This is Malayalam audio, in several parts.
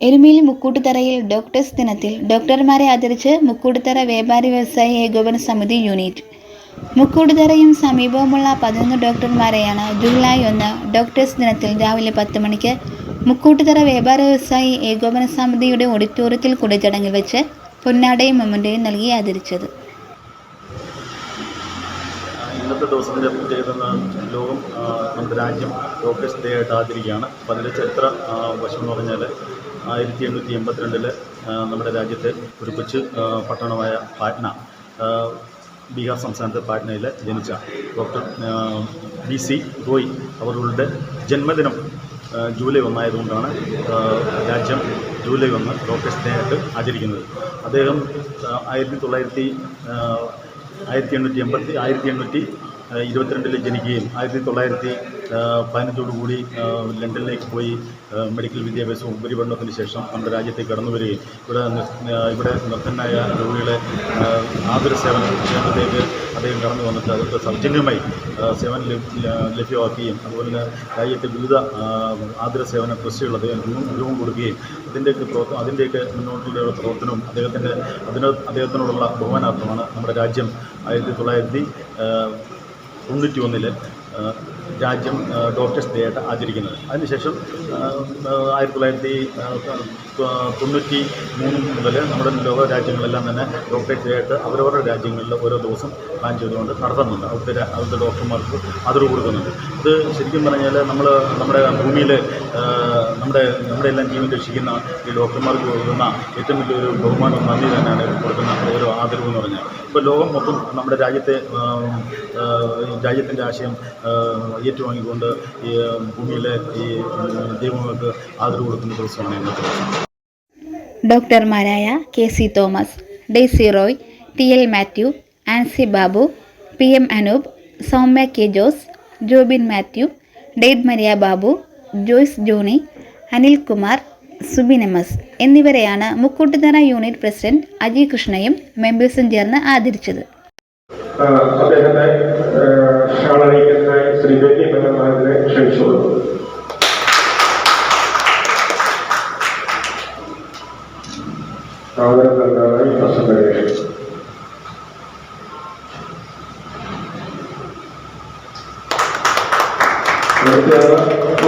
എരുമേലി മുക്കൂട്ടുതറയിൽ ഡോക്ടേഴ്സ് ദിനത്തിൽ ഡോക്ടർമാരെ ആദരിച്ച് മുക്കൂട്ടുതറ വ്യാപാരി വ്യവസായി ഏകോപന സമിതി യൂണിറ്റ് മുക്കൂട്ടുതറയും സമീപവുമുള്ള പതിനൊന്ന് ഡോക്ടർമാരെയാണ് ജൂലൈ ഒന്ന് ഡോക്ടേഴ്സ് ദിനത്തിൽ രാവിലെ പത്ത് മണിക്ക് മുക്കൂട്ടുതറ വ്യാപാര വ്യവസായി ഏകോപന സമിതിയുടെ ഓഡിറ്റോറിയത്തിൽ കൂടി ചടങ്ങിൽ വെച്ച് പൊന്നാടയും മെമ്മന്റെയും നൽകി ആദരിച്ചത്. ഇന്നത്തെ ദിവസത്തിന്റെ പ്രത്യേകത ലോകം നമ്മുടെ രാജ്യം ഡോക്ടേഴ്സ് ഡേ ആയിട്ട് ആചരിക്കുകയാണ് അപ്പോൾ അതിന്റെ ചരിത്ര വശം എന്ന് പറഞ്ഞാൽ ആയിരത്തി എണ്ണൂറ്റി എൺപത്തിരണ്ടിൽ നമ്മുടെ രാജ്യത്തെ ഒരു കൊച്ചു പട്ടണമായ പാട്ന ബീഹാർ സംസ്ഥാനത്തെ പാറ്റ്നയിൽ ജനിച്ച ഡോക്ടർ ബി സി റോയ് അവരുടെ ജന്മദിനം ജൂലൈ ഒന്നായതുകൊണ്ടാണ് രാജ്യം ജൂലൈ ഒന്ന് ഡോക്ടേഴ്സ് ഡേ ആയിട്ട് ആചരിക്കുന്നത്. അദ്ദേഹം ആയിരത്തി തൊള്ളായിരത്തി ആയിരത്തി എണ്ണൂറ്റി എൺപത്തി ആയിരത്തി എണ്ണൂറ്റി ഇരുപത്തിരണ്ടിൽ ജനിക്കുകയും ആയിരത്തി തൊള്ളായിരത്തി പതിനഞ്ചോടുകൂടി ലണ്ടനിലേക്ക് പോയി മെഡിക്കൽ വിദ്യാഭ്യാസം ഉപരിപഠനത്തിന് ശേഷം നമ്മുടെ രാജ്യത്തേക്ക് കടന്നു വരികയും ഇവിടെ ഇവിടെ നിർത്തനായ രോഗികളെ ആതുര സേവനം ചെയ്യുന്നതിലേക്ക് അദ്ദേഹം കടന്നു വന്നിട്ട് അവർക്ക് സൗജന്യമായി സേവനം ലഭ്യമാക്കുകയും അതുപോലെ തന്നെ രാജ്യത്തെ വിവിധ ആതുര സേവന ട്രസ്റ്റുകൾ അദ്ദേഹം രൂപം കൊടുക്കുകയും അതിന്റെയൊക്കെ പ്രവർത്തനം അതിന്റെയൊക്കെ മുന്നോട്ടുള്ള പ്രവർത്തനവും അദ്ദേഹത്തിന്റെ അതിന് അദ്ദേഹത്തിനോടുള്ള ബഹുമാനാർത്ഥമാണ് നമ്മുടെ രാജ്യം ആയിരത്തി തൊള്ളായിരത്തി തൊണ്ണൂറ്റി ഒന്നിൽ രാജ്യം ഡോക്ടേഴ്സ് ഡേ ആയിട്ട് ആചരിക്കുന്നത്. അതിനുശേഷം ആയിരത്തി തൊള്ളായിരത്തി തൊണ്ണൂറ്റി മൂന്ന് മുതൽ നമ്മുടെ ലോക രാജ്യങ്ങളെല്ലാം തന്നെ ഡോക്ടേഴ്സ് ഡേ ആയിട്ട് അവരവരുടെ രാജ്യങ്ങളിൽ ഓരോ ദിവസം പ്ലാൻ ചെയ്തുകൊണ്ട് നടത്തുന്നുണ്ട്. അവിടുത്തെ അവിടുത്തെ ഡോക്ടർമാർക്ക് ആദരവ് കൊടുക്കുന്നുണ്ട്. ഇത് ശരിക്കും പറഞ്ഞാൽ നമ്മൾ നമ്മുടെ ഭൂമിയിൽ നമ്മുടെ നമ്മുടെ എല്ലാം ജീവൻ രക്ഷിക്കുന്ന ഈ ഡോക്ടർമാർക്ക് കൊടുക്കുന്ന ഏറ്റവും വലിയൊരു ബഹുമാനവും നന്ദി തന്നെയാണ് ഇവർക്ക് കൊടുക്കുന്ന ഓരോ ആദരവ് എന്ന് പറഞ്ഞാൽ ഇപ്പോൾ ലോകം മൊത്തം നമ്മുടെ രാജ്യത്തെ രാജ്യത്തിന്റെ ആശയം ഏറ്റുവാങ്ങിക്കൊണ്ട് ഈ ഭൂമിയിലെ ഈ ദൈവങ്ങൾക്ക് ആദരവ് കൊടുക്കുന്ന ദിവസമാണ് ഇന്നത്തെ ഡോക്ടർമാരായ K C Thomas Daisy Roy T L Mathew Ancy Babu P M Anoop Soumya K Jose Jobin Mathew ഡെയ്ഡ് Maria Babu Joyce Johnny Anilkumar Subin എന്നിവരെയാണ് മുക്കൂട്ടുതറ യൂണിറ്റ് പ്രസിഡന്റ് അജയ് കൃഷ്ണയും മെമ്പേഴ്സും ചേർന്ന് ആദരിച്ചത്.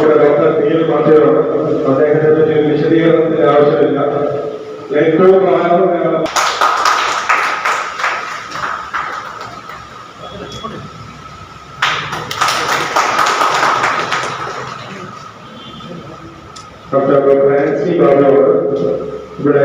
അദ്ദേഹത്തെ ഡോക്ടർ പി അദ്ദേഹത്തിന്റെ വിശദീകരണത്തിന്റെ ആവശ്യമില്ല. ഏറ്റവും പ്രായമുള്ള ഡോക്ടർ ഫ്രാൻസി പറഞ്ഞോട് ഇവിടെ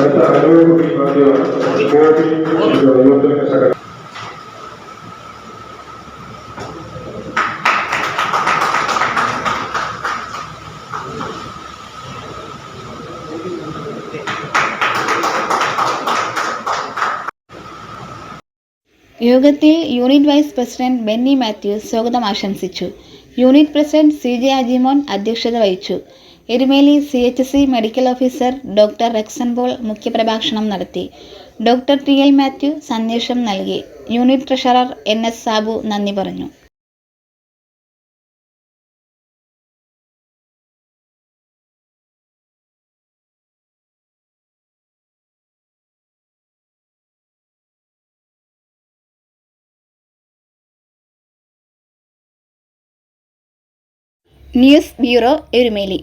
അടുത്ത അനുഭവ കുട്ടി മാധ്യമമാണ് ഗോപി യുവജന സെക്രട്ടറി യോഗത്തിൽ unit vice president Benny Mathews സ്വാഗതം ആശംസിച്ചു unit president C J Ajimon അധ്യക്ഷത വഹിച്ചു Erumeli C H C medical officer doctor Rexon Paul മുഖ്യപ്രഭാഷണം നടത്തി. ഡോക്ടർ ടി എൽ മാത്യു സന്ദേശം നൽകി. Unit treasurer N S Sabu നന്ദി പറഞ്ഞു. News bureau Erumeli.